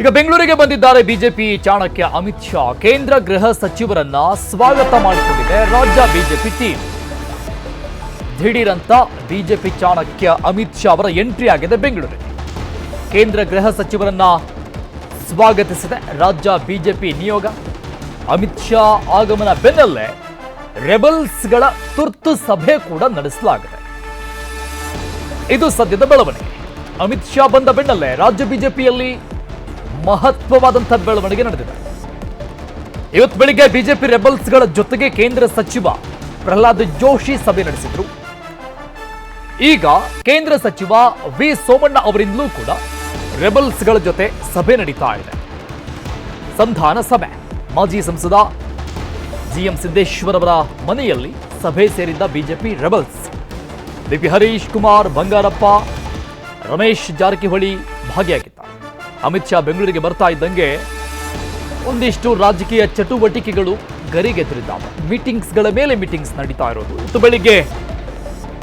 ಈಗ ಬೆಂಗಳೂರಿಗೆ ಬಂದಿದ್ದಾರೆ ಬಿಜೆಪಿ ಚಾಣಕ್ಯ ಅಮಿತ್ ಶಾ. ಕೇಂದ್ರ ಗೃಹ ಸಚಿವರನ್ನ ಸ್ವಾಗತ ಮಾಡಿಕೊಂಡಿದೆ ರಾಜ್ಯ ಬಿಜೆಪಿ ಟೀಮ್. ದಿಢೀರಂತ ಬಿಜೆಪಿ ಚಾಣಕ್ಯ ಅಮಿತ್ ಶಾ ಅವರ ಎಂಟ್ರಿ ಆಗಿದೆ ಬೆಂಗಳೂರಿಗೆ ಕೇಂದ್ರ ಗೃಹ ಸಚಿವರನ್ನ ಸ್ವಾಗತಿಸಿದೆ ರಾಜ್ಯ ಬಿಜೆಪಿ ನಿಯೋಗ. ಅಮಿತ್ ಶಾ ಆಗಮನ ಬೆನ್ನಲ್ಲೇ ರೆಬಲ್ಸ್ಗಳ ತುರ್ತು ಸಭೆ ಕೂಡ ನಡೆಸಲಾಗಿದೆ. ಇದು ಸದ್ಯದ ಬೆಳವಣಿಗೆ. ಅಮಿತ್ ಶಾ ಬಂದ ಬೆನ್ನಲ್ಲೇ ರಾಜ್ಯ ಬಿಜೆಪಿಯಲ್ಲಿ ಮಹತ್ವವಾದಂತಹ ಬೆಳವಣಿಗೆ ನಡೆದಿದೆ. ಇವತ್ತು ಬೆಳಿಗ್ಗೆ ಬಿಜೆಪಿ ರೆಬಲ್ಸ್ಗಳ ಜೊತೆಗೆ ಕೇಂದ್ರ ಸಚಿವ ಪ್ರಹ್ಲಾದ್ ಜೋಶಿ ಸಭೆ ನಡೆಸಿದ್ರು. ಈಗ ಕೇಂದ್ರ ಸಚಿವ ವಿ ಸೋಮಣ್ಣ ಅವರಿಂದಲೂ ಕೂಡ ರೆಬಲ್ಸ್ಗಳ ಜೊತೆ ಸಭೆ ನಡೀತಾ ಇದೆ. ಸಂಧಾನ ಸಭೆ. ಮಾಜಿ ಸಂಸದ ಜಿಎಂ ಸಿದ್ದೇಶ್ವರ್ ಅವರ ಮನೆಯಲ್ಲಿ ಸಭೆ ಸೇರಿದ್ದ BJP rebels. BP Harish Kumar Bangarappa, Ramesh Jarkiholi ಭಾಗಿಯಾಗಿದ್ದಾರೆ. ಅಮಿತ್ ಶಾ ಬೆಂಗಳೂರಿಗೆ ಬರ್ತಾ ಇದ್ದಂಗೆ ಒಂದಿಷ್ಟು ರಾಜಕೀಯ ಚಟುವಟಿಕೆಗಳು ಗರಿಗೆದರಿದ್ದಾವೆ. ಮೀಟಿಂಗ್ಸ್ಗಳ ಮೇಲೆ ಮೀಟಿಂಗ್ಸ್ ನಡೀತಾ ಇರೋದು. ಇತ್ತು ಬೆಳಿಗ್ಗೆ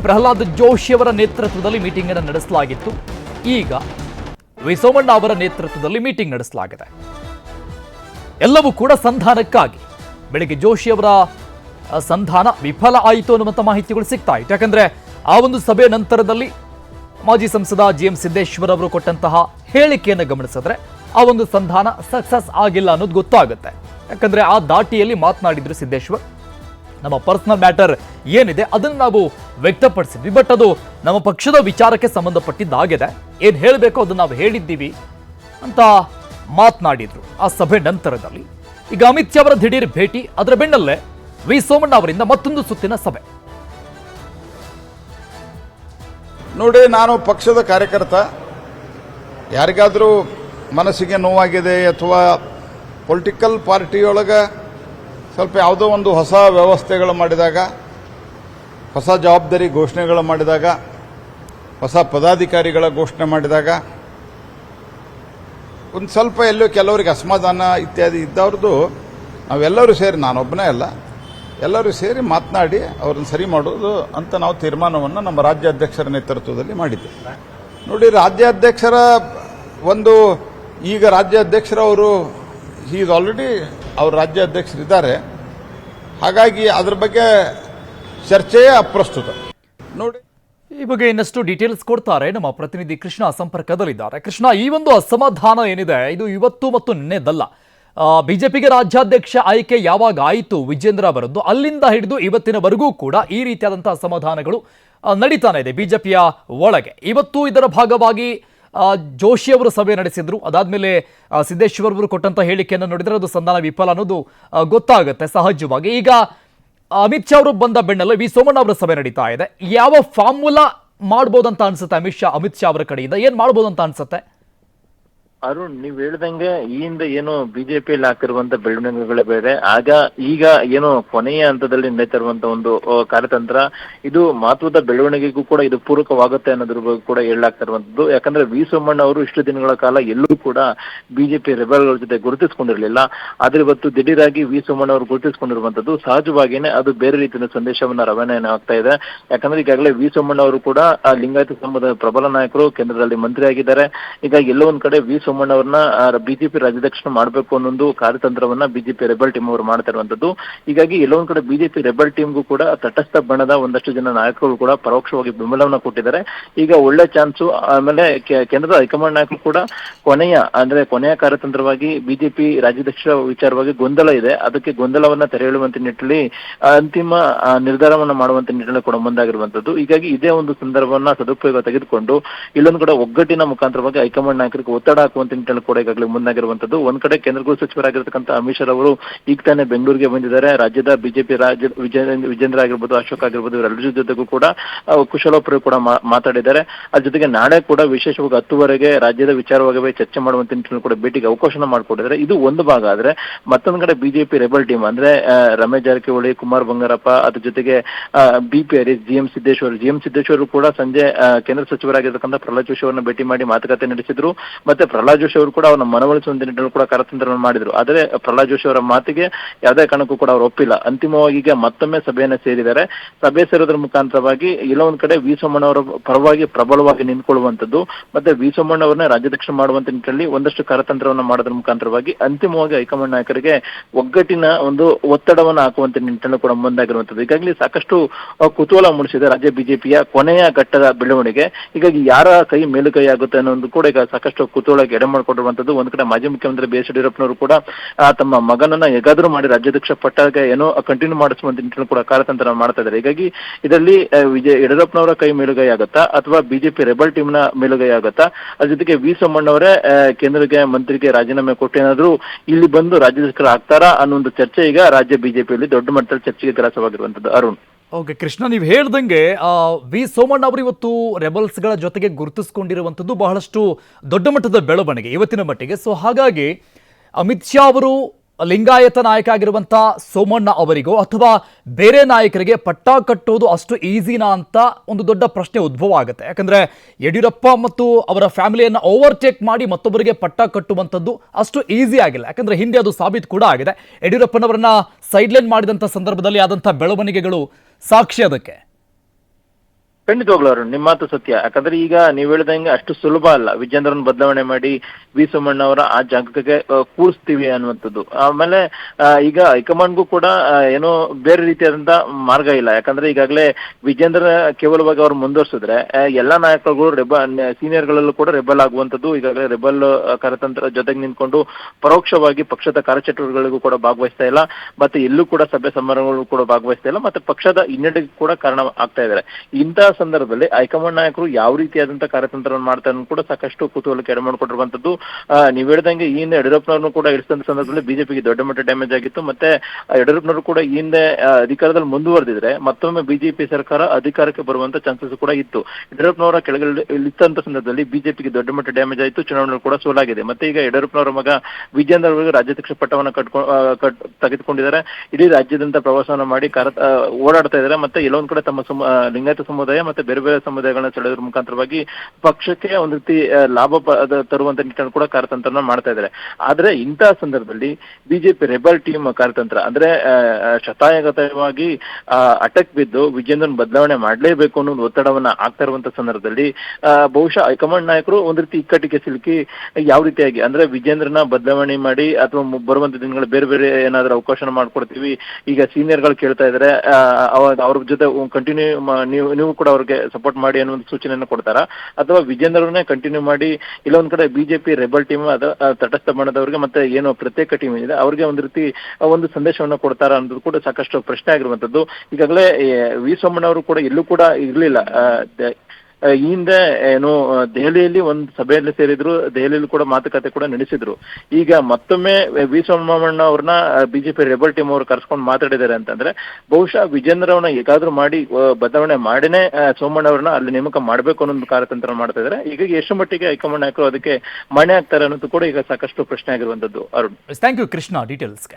ಪ್ರಹ್ಲಾದ್ ಜೋಶಿ ಅವರ ನೇತೃತ್ವದಲ್ಲಿ ಮೀಟಿಂಗ್ ಅನ್ನು ನಡೆಸಲಾಗಿತ್ತು. ಈಗ ವಿ ಸೋಮಣ್ಣ ಅವರ ನೇತೃತ್ವದಲ್ಲಿ ಮೀಟಿಂಗ್ ನಡೆಸಲಾಗಿದೆ. ಎಲ್ಲವೂ ಕೂಡ ಸಂಧಾನಕ್ಕಾಗಿ. ಬೆಳಿಗ್ಗೆ ಜೋಶಿ ಅವರ ಸಂಧಾನ ವಿಫಲ ಆಯಿತು ಅನ್ನುವಂಥ ಮಾಹಿತಿಗಳು ಸಿಗ್ತಾ ಇತ್ತು. ಯಾಕಂದ್ರೆ ಆ ಒಂದು ಸಭೆ ನಂತರದಲ್ಲಿ ಮಾಜಿ ಸಂಸದ ಜಿ ಎಂ ಸಿದ್ದೇಶ್ವರ್ ಅವರು ಕೊಟ್ಟಂತಹ ಹೇಳಿಕೆಯನ್ನು ಗಮನಿಸಿದ್ರೆ, ಆ ಒಂದು ಸಂಧಾನ ಸಕ್ಸಸ್ ಆಗಿಲ್ಲ ಅನ್ನೋದು ಗೊತ್ತಾಗುತ್ತೆ. ಯಾಕಂದ್ರೆ ಆ ದಾಟಿಯಲ್ಲಿ ಮಾತನಾಡಿದ್ರು ಸಿದ್ದೇಶ್ವರ್, ನಮ್ಮ ಪರ್ಸನಲ್ ಮ್ಯಾಟರ್ ಏನಿದೆ ಅದನ್ನು ನಾವು ವ್ಯಕ್ತಪಡಿಸಿದ್ವಿ, ಬಟ್ ಅದು ನಮ್ಮ ಪಕ್ಷದ ವಿಚಾರಕ್ಕೆ ಸಂಬಂಧಪಟ್ಟಿದ್ದಾಗಿದೆ. ಏನು ಹೇಳಬೇಕು ಅದನ್ನು ನಾವು ಹೇಳಿದ್ದೀವಿ ಅಂತ ಮಾತನಾಡಿದ್ರು ಆ ಸಭೆ ನಂತರದಲ್ಲಿ. ಈಗ ಅಮಿತ್ ಶಾ ಅವರ ದಿಢೀರ್ ಭೇಟಿ, ಅದರ ಬೆನ್ನಲ್ಲೇ ವಿ ಸೋಮಣ್ಣ ಅವರಿಂದ ಮತ್ತೊಂದು ಸುತ್ತಿನ ಸಭೆ. ನೋಡಿ, ನಾನು ಪಕ್ಷದ ಕಾರ್ಯಕರ್ತ. ಯಾರಿಗಾದರೂ ಮನಸ್ಸಿಗೆ ನೋವಾಗಿದೆ ಅಥವಾ ಪೊಲಿಟಿಕಲ್ ಪಾರ್ಟಿಯೊಳಗೆ ಸ್ವಲ್ಪ ಯಾವುದೋ ಒಂದು ಹೊಸ ವ್ಯವಸ್ಥೆಗಳು ಮಾಡಿದಾಗ, ಹೊಸ ಜವಾಬ್ದಾರಿ ಘೋಷಣೆಗಳು ಮಾಡಿದಾಗ, ಹೊಸ ಪದಾಧಿಕಾರಿಗಳ ಘೋಷಣೆ ಮಾಡಿದಾಗ, ಒಂದು ಸ್ವಲ್ಪ ಎಲ್ಲೋ ಕೆಲವರಿಗೆ ಅಸಮಾಧಾನ ಇತ್ಯಾದಿ ಇದ್ದವ್ರದ್ದು ನಾವೆಲ್ಲರೂ ಸೇರಿ ನಾನೊಬ್ಬನೇ ಅಲ್ಲ. ಎಲ್ಲರೂ ಸೇರಿ ಮಾತನಾಡಿ ಅವ್ರನ್ನ ಸರಿ ಮಾಡೋದು ಅಂತ ನಾವು ತೀರ್ಮಾನವನ್ನು ನಮ್ಮ ರಾಜ್ಯಾಧ್ಯಕ್ಷರ ನೇತೃತ್ವದಲ್ಲಿ ಮಾಡಿದ್ದೆ ನೋಡಿ, ರಾಜ್ಯಾಧ್ಯಕ್ಷರ ಒಂದು, ಈಗ ರಾಜ್ಯಾಧ್ಯಕ್ಷರವರು ಈಸ್ ಆಲ್ರೆಡಿ ಅವ್ರ ರಾಜ್ಯಾಧ್ಯಕ್ಷರಿದ್ದಾರೆ. ಹಾಗಾಗಿ ಅದ್ರ ಬಗ್ಗೆ ಚರ್ಚೆಯೇ ಅಪ್ರಸ್ತುತ. ನೋಡಿ. ಈ ಬಗ್ಗೆ ಇನ್ನಷ್ಟು ಡೀಟೇಲ್ಸ್ ಕೊಡ್ತಾರೆ ನಮ್ಮ ಪ್ರತಿನಿಧಿ ಕೃಷ್ಣ ಸಂಪರ್ಕದಲ್ಲಿದ್ದಾರೆ. ಕೃಷ್ಣ, ಈ ಒಂದು ಅಸಮಾಧಾನ ಏನಿದೆ? ಇದು ಇವತ್ತು ಮತ್ತು ನಿನ್ನೆದಲ್ಲ. ಬಿಜೆಪಿಗೆ ರಾಜ್ಯಾಧ್ಯಕ್ಷ ಆಯ್ಕೆ ಯಾವಾಗ ಆಯಿತು? ವಿಜೇಂದ್ರ ಅವರದ್ದು ಅಲ್ಲಿಂದ ಹಿಡಿದು ಇವತ್ತಿನವರೆಗೂ ಕೂಡ ಈ ರೀತಿಯಾದಂತಹ ಅಸಮಾಧಾನಗಳು ನಡೀತಾನೆ ಇದೆ ಬಿಜೆಪಿಯ ಒಳಗೆ. ಇವತ್ತು ಇದರ ಭಾಗವಾಗಿ ಜೋಶಿ ಅವರು ಸಭೆ ನಡೆಸಿದ್ರು. ಅದಾದಮೇಲೆ ಸಿದ್ದೇಶ್ವರ್ ಅವರು ಕೊಟ್ಟಂತ ಹೇಳಿಕೆಯನ್ನು ನೋಡಿದ್ರೆ ಅದು ಸಂಧಾನ ವಿಫಲ ಅನ್ನೋದು ಗೊತ್ತಾಗುತ್ತೆ ಸಹಜವಾಗಿ. ಈಗ, ಅಮಿತ್ ಶಾ ಅವರು ಬಂದ ಬೆನ್ನಲ್ಲೇ ವಿ. ಸೋಮಣ್ಣ ಅವರ ಸಭೆ ನಡೀತಾ ಇದೆ. ಯಾವ ಫಾರ್ಮುಲಾ ಮಾಡ್ಬೋದಂತ ಅನ್ಸುತ್ತೆ ಅಮಿತ್ ಶಾ ಅಮಿತ್ ಶಾ ಅವರ ಕಡೆಯಿಂದ? ಏನು ಮಾಡ್ಬೋದಂತ ಅನ್ಸುತ್ತೆ? ಅರುಣ್, ನೀವ್ ಹೇಳ್ದಂಗೆ ಈ ಹಿಂದೆ ಏನು ಬಿಜೆಪಿಯಲ್ಲಿ ಹಾಕಿರುವಂತ ಬೆಳವಣಿಗೆಗಳೇ ಬೇರೆ. ಆಗ ಈಗ ಏನು ಕೊನೆಯ ಹಂತದಲ್ಲಿ ನಡೀತಿರುವಂತ ಒಂದು ಕಾರ್ಯತಂತ್ರ, ಇದು ಮಹತ್ವದ ಬೆಳವಣಿಗೆಗೂ ಕೂಡ ಇದು ಪೂರಕವಾಗುತ್ತೆ ಅನ್ನೋದ್ರ ಬಗ್ಗೆ ಕೂಡ ಹೇಳಲಾಗ್ತಿರುವಂತದ್ದು. ಯಾಕಂದ್ರೆ ವಿ ಸೋಮಣ್ಣ ಅವರು ಇಷ್ಟು ದಿನಗಳ ಕಾಲ ಎಲ್ಲೂ ಕೂಡ ಬಿಜೆಪಿ ರೆಬಲ್ಗಳ ಜೊತೆ ಗುರುತಿಸಿಕೊಂಡಿರಲಿಲ್ಲ. ಆದ್ರೆ ಇವತ್ತು ದಿಢೀರಾಗಿ ವಿ ಸೋಮಣ್ಣ ಅವರು ಗುರುತಿಸಿಕೊಂಡಿರುವಂತದ್ದು, ಸಹಜವಾಗಿಯೇ ಅದು ಬೇರೆ ರೀತಿಯ ಸಂದೇಶವನ್ನ ರವಾನೆಯನ್ನು ಆಗ್ತಾ ಇದೆ. ಯಾಕಂದ್ರೆ ಈಗಾಗಲೇ ವಿ ಸೋಮಣ್ಣ ಅವರು ಕೂಡ ಲಿಂಗಾಯತ ಸಂಬಂಧದ ಪ್ರಬಲ ನಾಯಕರು, ಕೇಂದ್ರದಲ್ಲಿ ಮಂತ್ರಿ ಆಗಿದ್ದಾರೆ ಈಗ ಎಲ್ಲೋ ಒಂದ್ ಕಡೆ ವಿ ಸೋಮಣ್ಣ ಅವ್ರನ್ನ ಬಿಜೆಪಿ ರಾಜ್ಯಾಧ್ಯಕ್ಷ ಮಾಡಬೇಕು ಅನ್ನೊಂದು ಕಾರ್ಯತಂತ್ರವನ್ನ ಬಿಜೆಪಿ ರೆಬಲ್ ಟೀಮ್ ಅವರು ಮಾಡ್ತಾ ಇರುವಂತದ್ದು ಹೀಗಾಗಿ ಎಲ್ಲೊಂದ್ ಕಡೆ ಬಿಜೆಪಿ ರೆಬಲ್ ಟೀಮ್ಗೂ ಕೂಡ ತಟಸ್ಥ ಬಣದ ಒಂದಷ್ಟು ಜನ ನಾಯಕರು ಕೂಡ ಪರೋಕ್ಷವಾಗಿ ಬೆಂಬಲವನ್ನ ಕೊಟ್ಟಿದ್ದಾರೆ. ಈಗ ಒಳ್ಳೆ ಚಾನ್ಸು, ಆಮೇಲೆ ಕೇಂದ್ರದ ಹೈಕಮಾಂಡ್ ನಾಯಕರು ಕೂಡ ಕೊನೆಯ, ಅಂದ್ರೆ ಕೊನೆಯ ಕಾರ್ಯತಂತ್ರವಾಗಿ ಬಿಜೆಪಿ ರಾಜ್ಯಾಧ್ಯಕ್ಷ ವಿಚಾರವಾಗಿ ಗೊಂದಲ ಇದೆ. ಅದಕ್ಕೆ ಗೊಂದಲವನ್ನ ತೆರೆ ಹೇಳುವಂತ ನಿಟ್ಟಿನಲ್ಲಿ ಅಂತಿಮ ನಿರ್ಧಾರವನ್ನ ಮಾಡುವಂತ ನಿಟ್ಟಿನಲ್ಲಿ ಕೂಡ ಮುಂದಾಗಿರುವಂತದ್ದು ಹೀಗಾಗಿ ಇದೇ ಒಂದು ಸಂದರ್ಭವನ್ನ ಸದುಪಯೋಗ ತೆಗೆದುಕೊಂಡು, ಇಲ್ಲೊಂದು ಕಡೆ ಒಗ್ಗಟ್ಟಿನ ಮುಖಾಂತರವಾಗಿ ಹೈಕಮಾಂಡ್ ನಾಯಕರಿಗೆ ಒತ್ತಡ ಹಾಕುವಂತ ನಿಟ್ಟಿನಲ್ಲಿ ಕೂಡ ಈಗಾಗಲೇ ಮುಂದಾಗಿರುವಂತದ್ದು ಒಂದ್ ಕಡೆ ಕೇಂದ್ರ ಗೃಹ ಸಚಿವರಾಗಿರ್ತಕ್ಕಂಥ ಅಮಿತ್ ಶಾ ಅವರು ಈಗ ತಾನೇ ಬೆಂಗಳೂರಿಗೆ ಬಂದಿದ್ದಾರೆ. ರಾಜ್ಯದ ಬಿಜೆಪಿ ರಾಜ್ಯ ವಿಜೇಂದ್ರ ಆಗಿರ್ಬೋದು, ಅಶೋಕ್ ಆಗಿರ್ಬೋದು, ಇವರೆಲ್ಲರ ಜೊತೆಗೂ ಕೂಡ ಕುಶಲೋಪರು ಕೂಡ ಮಾತಾಡಿದ್ದಾರೆ. ಅದ್ರ ಜೊತೆಗೆ ನಾಳೆ ಕೂಡ ವಿಶೇಷವಾಗಿ ಹತ್ತುವರೆಗೆ ರಾಜ್ಯದ ವಿಚಾರವಾಗಿ ಚರ್ಚೆ ಮಾಡುವಂತ ನಿಟ್ಟಿನಲ್ಲಿ ಕೂಡ ಭೇಟಿಗೆ ಅವಕಾಶನ ಮಾಡಿಕೊಟ್ಟಿದ್ದಾರೆ. ಇದು ಒಂದು ಭಾಗ ಆದ್ರೆ, ಮತ್ತೊಂದು ಕಡೆ ಬಿಜೆಪಿ ರೆಬಲ್ ಟೀಮ್ ಅಂದ್ರೆ ರಮೇಶ್ ಜಾರಕಿಹೊಳಿ, ಕುಮಾರ್ ಬಂಗಾರಪ್ಪ, ಅದ್ರ ಜೊತೆಗೆ BP Harish, G M Siddeshwar, G M Siddeshwar ಕೂಡ ಸಂಜೆ ಕೇಂದ್ರ ಸಚಿವರಾಗಿರ್ತಕ್ಕಂಥ ಪ್ರಹ್ಲಾದ್ ಜೋಶಿ ಅವರನ್ನ ಭೇಟಿ ಮಾಡಿ ಮಾತುಕತೆ ನಡೆಸಿದ್ರು. ಮತ್ತೆ ಪ್ರಹ್ಲಾದ್ ಪ್ರಹ್ಲಾದ್ ಜೋಶಿ ಅವರು ಕೂಡ ಅವನ ಮನವೊಲಿಸುವ ನಿಟ್ಟಿನಲ್ಲಿ ಕೂಡ ಕರತಂತ್ರವನ್ನು ಮಾಡಿದ್ರು. ಆದರೆ ಪ್ರಹ್ಲಾದ್ ಜೋಶಿ ಅವರ ಮಾತಿಗೆ ಯಾವುದೇ ಕಾರಣಕ್ಕೂ ಕೂಡ ಅವರು ಒಪ್ಪಿಲ್ಲ. ಅಂತಿಮವಾಗಿ ಈಗ ಮತ್ತೊಮ್ಮೆ ಸಭೆಯನ್ನ ಸೇರಿದ್ದಾರೆ. ಸಭೆ ಸೇರೋದ್ರ ಮುಖಾಂತರವಾಗಿ ಇಲ್ಲ ಒಂದ್ ಕಡೆ ವಿ ಸೋಮಣ್ಣ ಅವರ ಪರವಾಗಿ ಪ್ರಬಲವಾಗಿ ನಿಂತ್ಕೊಳ್ಳುವಂತದ್ದು ಮತ್ತೆ ವಿ ಸೋಮಣ್ಣ ಅವರನ್ನ ರಾಜ್ಯಾಧ್ಯಕ್ಷ ಮಾಡುವಂತ ನಿಟ್ಟಿನಲ್ಲಿ ಒಂದಷ್ಟು ಕರತಂತ್ರವನ್ನು ಮಾಡೋದ್ರ ಮುಖಾಂತರವಾಗಿ ಅಂತಿಮವಾಗಿ ಹೈಕಮಾಂಡ್ ನಾಯಕರಿಗೆ ಒಗ್ಗಟ್ಟಿನ ಒಂದು ಒತ್ತಡವನ್ನು ಹಾಕುವಂತ ನಿಟ್ಟಿನಲ್ಲಿ ಕೂಡ ಮುಂದಾಗಿರುವಂತದ್ದು ಈಗಾಗಲೇ ಸಾಕಷ್ಟು ಕುತೂಹಲ ಮೂಡಿಸಿದೆ ರಾಜ್ಯ ಬಿಜೆಪಿಯ ಕೊನೆಯ ಘಟ್ಟದ ಬೆಳವಣಿಗೆ. ಹೀಗಾಗಿ ಯಾರ ಕೈ ಮೇಲುಕೈ ಆಗುತ್ತೆ ಅನ್ನೋದು ಕೂಡ ಈಗ ಸಾಕಷ್ಟು ಕುತೂಹಲಕ್ಕೆ ಎಡೆ ಮಾಡಿಕೊಂಡಿರುವಂತದ್ದು ಒಂದ್ ಕಡೆ ಮಾಜಿ ಮುಖ್ಯಮಂತ್ರಿ ಬಿ ಎಸ್ ಯಡಿಯೂರಪ್ಪನವರು ಕೂಡ ತಮ್ಮ ಮಗನನ್ನ ಹೇಗಾದ್ರೂ ಮಾಡಿ ರಾಜ್ಯಾಧ್ಯಕ್ಷ ಪಟ್ಟಾಗ ಏನೋ ಕಂಟಿನ್ಯೂ ಮಾಡಿಸುವಂತ ನಿಟ್ಟಿನಲ್ಲಿ ಕೂಡ ಕಾರ್ಯತಂತ್ರ ಮಾಡ್ತಾ ಇದ್ದಾರೆ. ಹೀಗಾಗಿ ಇದರಲ್ಲಿ ವಿಜಯ್ ಯಡಿಯೂರಪ್ಪನವರ ಕೈ ಮೇಲುಗೈ ಆಗುತ್ತಾ, ಅಥವಾ ಬಿಜೆಪಿ ರೆಬಲ್ ಟೀಮ್ನ ಮೇಲುಗೈ ಆಗುತ್ತಾ? ಅದ್ರ ಜೊತೆಗೆ ವಿ ಸೋಮಣ್ಣವರೇ ಕೇಂದ್ರಕ್ಕೆ ಮಂತ್ರಿಗೆ ರಾಜೀನಾಮೆ ಕೊಟ್ಟು ಏನಾದ್ರು ಇಲ್ಲಿ ಬಂದು ರಾಜ್ಯಾಧ್ಯಕ್ಷರು ಆಗ್ತಾರಾ ಅನ್ನೋ ಒಂದು ಚರ್ಚೆ ಈಗ ರಾಜ್ಯ ಬಿಜೆಪಿಯಲ್ಲಿ ದೊಡ್ಡ ಮಟ್ಟದಲ್ಲಿ ಚರ್ಚೆಗೆ ಗ್ರಾಸವಾಗಿರುವಂತದ್ದು ಅರುಣ್. ಓಕೆ, ಕೃಷ್ಣ, ನೀವು ಹೇಳ್ದಂಗೆ ವಿ. ಸೋಮಣ್ಣ ಅವರು ಇವತ್ತು ರೆಬಲ್ಸ್ಗಳ ಜೊತೆಗೆ ಗುರುತಿಸ್ಕೊಂಡಿರುವಂಥದ್ದು ಬಹಳಷ್ಟು ದೊಡ್ಡ ಮಟ್ಟದ ಬೆಳವಣಿಗೆ ಇವತ್ತಿನ ಮಟ್ಟಿಗೆ. ಸೊ ಹಾಗಾಗಿ ಅಮಿತ್ ಶಾ ಅವರು ಲಿಂಗಾಯತ ನಾಯಕ ಆಗಿರುವಂಥ ಸೋಮಣ್ಣ ಅವರಿಗೋ ಅಥವಾ ಬೇರೆ ನಾಯಕರಿಗೆ ಪಟ್ಟ ಕಟ್ಟೋದು ಅಷ್ಟು ಈಸಿನಾ ಅಂತ ಒಂದು ದೊಡ್ಡ ಪ್ರಶ್ನೆ ಉದ್ಭವ ಆಗುತ್ತೆ. ಯಾಕಂದ್ರೆ ಯಡಿಯೂರಪ್ಪ ಮತ್ತು ಅವರ ಫ್ಯಾಮಿಲಿಯನ್ನು ಓವರ್ಟೇಕ್ ಮಾಡಿ ಮತ್ತೊಬ್ಬರಿಗೆ ಪಟ್ಟ ಕಟ್ಟುವಂಥದ್ದು ಅಷ್ಟು ಈಸಿ ಆಗಿಲ್ಲ. ಯಾಕಂದ್ರೆ ಹಿಂದೆ ಅದು ಸಾಬೀತು ಕೂಡ ಆಗಿದೆ. ಯಡಿಯೂರಪ್ಪನವರನ್ನ ಸೈಡ್ಲೈನ್ ಮಾಡಿದಂಥ ಸಂದರ್ಭದಲ್ಲಿ ಆದಂಥ ಬೆಳವಣಿಗೆಗಳು ಸಾಕ್ಷಿ ಅದಕ್ಕೆ. ಖಂಡಿತವಾಗ್ಲೂ ಅರುಣ್ ನಿಮ್ಮ ಮಾತು ಸತ್ಯ. ಯಾಕಂದ್ರೆ ಈಗ ನೀವು ಹೇಳಿದಂಗೆ ಅಷ್ಟು ಸುಲಭ ಅಲ್ಲ. ವಿಜೇಂದ್ರನ್ ಬದಲಾವಣೆ ಮಾಡಿ ವಿ ಸೋಮಣ್ಣ ಅವರ ಆ ಜಾಗಕ್ಕೆ ಕೂರಿಸ್ತೀವಿ ಅನ್ನುವಂಥದ್ದು. ಆಮೇಲೆ ಈಗ ಹೈಕಮಾಂಡ್ಗೂ ಕೂಡ ಏನೋ ಬೇರೆ ರೀತಿಯಾದಂತ ಮಾರ್ಗ ಇಲ್ಲ. ಯಾಕಂದ್ರೆ ಈಗಾಗಲೇ ವಿಜೇಂದ್ರ ಕೇವಲವಾಗಿ ಅವ್ರು ಮುಂದುವರ್ಸಿದ್ರೆ ಎಲ್ಲಾ ನಾಯಕರುಗಳು ರೆಬ ಸೀನಿಯರ್ಗಳಲ್ಲೂ ಕೂಡ ರೆಬಲ್ ಆಗುವಂತದ್ದು ಈಗಾಗಲೇ ರೆಬಲ್ ಕಾರ್ಯತಂತ್ರ ಜೊತೆಗೆ ನಿಂತ್ಕೊಂಡು ಪರೋಕ್ಷವಾಗಿ ಪಕ್ಷದ ಕಾರ್ಯಚಟುವಟಿಕೆಗಳಿಗೂ ಕೂಡ ಭಾಗವಹಿಸ್ತಾ ಇಲ್ಲ. ಮತ್ತೆ ಎಲ್ಲೂ ಕೂಡ ಸಭೆ ಸಮಾರಂಭಗಳು ಕೂಡ ಭಾಗವಹಿಸ್ತಾ ಇಲ್ಲ. ಮತ್ತೆ ಪಕ್ಷದ ಹಿನ್ನಡೆಗೆ ಕೂಡ ಕಾರಣ ಆಗ್ತಾ ಇದ್ದಾರೆ ಇಂತಹ ಸಂದರ್ಭದಲ್ಲಿ ಹೈಕಮಾಂಡ್ ನಾಯಕರು ಯಾವ ರೀತಿಯಾದಂತಹ ಕಾರ್ಯತಂತ್ರವನ್ನು ಮಾಡ್ತಾರೆ ಕೂಡ ಸಾಕಷ್ಟು ಕುತೂಹಲಕ್ಕೆ ಎಡೆ ಆ, ನೀವ್ ಹೇಳ್ದಂಗೆ ಈ ಹಿಂದೆ ಯಡಿಯೂರಪ್ಪನವ್ರನ್ನು ಕೂಡ ಇಳಿಸಿದ ಸಂದರ್ಭದಲ್ಲಿ ಬಿಜೆಪಿಗೆ ದೊಡ್ಡ ಮಟ್ಟ ಡ್ಯಾಮೇಜ್ ಆಗಿತ್ತು. ಮತ್ತೆ ಯಡಿಯೂರಪ್ಪನವರು ಕೂಡ ಈ ಹಿಂದೆ ಅಧಿಕಾರದಲ್ಲಿ ಮುಂದುವರೆದಿದ್ರೆ ಮತ್ತೊಮ್ಮೆ ಬಿಜೆಪಿ ಸರ್ಕಾರ ಅಧಿಕಾರಕ್ಕೆ ಬರುವಂತ ಚಾನ್ಸಸ್ ಕೂಡ ಇತ್ತು. ಯಡಿಯೂರಪ್ಪನವರ ಕೆಳಗಡೆ ಇಳಿತಂತ ಸಂದರ್ಭದಲ್ಲಿ ಬಿಜೆಪಿಗೆ ದೊಡ್ಡ ಮಟ್ಟ ಡ್ಯಾಮೇಜ್ ಆಯಿತು ಚುನಾವಣೆ ಕೂಡ ಸೋಲಾಗಿದೆ. ಮತ್ತೆ ಈಗ ಯಡಿಯೂರಪ್ಪನವರ ಮಗ ವಿಜೇಂದ್ರ ಅವರಿಗೆ ರಾಜ್ಯಾಧ್ಯಕ್ಷ ಪಟ್ಟವನ್ನು ಕಟ್ ತೆಗೆದುಕೊಂಡಿದ್ದಾರೆ. ಇಡೀ ರಾಜ್ಯದಂತ ಪ್ರವಾಸವನ್ನು ಮಾಡಿ ಓಡಾಡ್ತಾ ಇದ್ದಾರೆ. ಮತ್ತೆ ಎಲ್ಲೊಂದ್ ಕಡೆ ತಮ್ಮ ಲಿಂಗಾಯತ ಸಮುದಾಯ ಮತ್ತೆ ಬೇರೆ ಬೇರೆ ಸಮುದಾಯಗಳನ್ನ ಸೆಳೆಯೋದ್ರ ಮುಖಾಂತರವಾಗಿ ಪಕ್ಷಕ್ಕೆ ಒಂದು ರೀತಿ ಲಾಭ ತರುವಂತ ನಿಟ್ಟಿನಲ್ಲಿ ಕೂಡ ಕಾರ್ಯತಂತ್ರನ ಮಾಡ್ತಾ ಇದ್ದಾರೆ. ಆದ್ರೆ ಇಂತಹ ಸಂದರ್ಭದಲ್ಲಿ ಬಿಜೆಪಿ ರೆಬಲ್ ಟೀಮ್ ಕಾರ್ಯತಂತ್ರ, ಅಂದ್ರೆ ಶತಾಯಗತವಾಗಿ ಅಟಕ್ ಬಿದ್ದು ವಿಜೇಂದ್ರನ್ ಬದಲಾವಣೆ ಮಾಡಲೇಬೇಕು ಅನ್ನೋ ಒತ್ತಡವನ್ನ ಆಗ್ತಾ ಇರುವಂತ ಸಂದರ್ಭದಲ್ಲಿ ಬಹುಶಃ ಹೈಕಮಾಂಡ್ ನಾಯಕರು ಒಂದ್ ರೀತಿ ಇಕ್ಕಟ್ಟಿಗೆ ಸಿಲುಕಿ ಯಾವ ರೀತಿಯಾಗಿ, ಅಂದ್ರೆ ವಿಜೇಂದ್ರನ ಬದಲಾವಣೆ ಮಾಡಿ ಅಥವಾ ಬರುವಂತ ದಿನಗಳ ಬೇರೆ ಬೇರೆ ಏನಾದ್ರೂ ಅವಕಾಶ ಮಾಡ್ಕೊಡ್ತೀವಿ. ಈಗ ಸೀನಿಯರ್ಗಳು ಕೇಳ್ತಾ ಇದಾರೆ ಅವ್ರ ಜೊತೆ ಕಂಟಿನ್ಯೂ ನೀವು ನೀವು ಕೂಡ ಅವ್ರಿಗೆ ಸಪೋರ್ಟ್ ಮಾಡಿ ಅನ್ನೋ ಒಂದು ಸೂಚನೆಯನ್ನು ಕೊಡ್ತಾರಾ? ಅಥವಾ ವಿಜೇಂದ್ರನೇ ಕಂಟಿನ್ಯೂ ಮಾಡಿ ಇಲ್ಲೊಂದ್ ಕಡೆ ಬಿಜೆಪಿ ರೆಬಲ್ ಟೀಮ್ ಅದ ತಟಸ್ಥ ಬಣ್ಣದವ್ರಿಗೆ ಮತ್ತೆ ಏನು ಪ್ರತ್ಯೇಕ ಟೀಮ್ ಇದೆ ಅವ್ರಿಗೆ ಒಂದು ರೀತಿ ಒಂದು ಸಂದೇಶವನ್ನ ಕೊಡ್ತಾರ ಅನ್ನೋದು ಕೂಡ ಸಾಕಷ್ಟು ಪ್ರಶ್ನೆ ಆಗಿರುವಂತದ್ದು ಈಗಾಗಲೇ ವಿ ಸೋಮಣ್ಣ ಅವರು ಕೂಡ ಎಲ್ಲೂ ಕೂಡ ಇರ್ಲಿಲ್ಲ. ಈ ಹಿಂದೆ ಏನು ದೆಹಲಿಯಲ್ಲಿ ಒಂದು ಸಭೆಯಲ್ಲಿ ಸೇರಿದ್ರು, ದೆಹಲಿಯಲ್ಲಿ ಕೂಡ ಮಾತುಕತೆ ಕೂಡ ನಡೆಸಿದ್ರು. ಈಗ ಮತ್ತೊಮ್ಮೆ ವಿ ಸೋಮಣ್ಣ ಅವ್ರನ್ನ ಬಿಜೆಪಿ ರೆಬಲ್ ಟೀಮ್ ಅವರು ಕರ್ಸ್ಕೊಂಡು ಮಾತಾಡಿದ್ದಾರೆ ಅಂತಂದ್ರೆ, ಬಹುಶಃ ವಿಜೇಂದ್ರ ಅವ್ರನ್ನ ಹೇಗಾದ್ರೂ ಮಾಡಿ ಬದಲಾವಣೆ ಮಾಡಿನೇ ಸೋಮಣ್ಣ ಅವ್ರನ್ನ ಅಲ್ಲಿ ನೇಮಕ ಮಾಡಬೇಕು ಅನ್ನೋ ಒಂದು ಕಾರ್ಯತಂತ್ರ ಮಾಡ್ತಾ ಇದ್ದಾರೆ ಈಗ ಎಷ್ಟು ಮಟ್ಟಿಗೆ ಹೈಕಮಾಂಡ್ ನಾಯಕರು ಅದಕ್ಕೆ ಮಣೆ ಆಗ್ತಾರೆ ಅನ್ನೋದು ಕೂಡ ಈಗ ಸಾಕಷ್ಟು ಪ್ರಶ್ನೆ ಆಗಿರುವಂತದ್ದು ಅರುಣ್. Thank you Krishna ಡೀಟೇಲ್ಸ್ಗೆ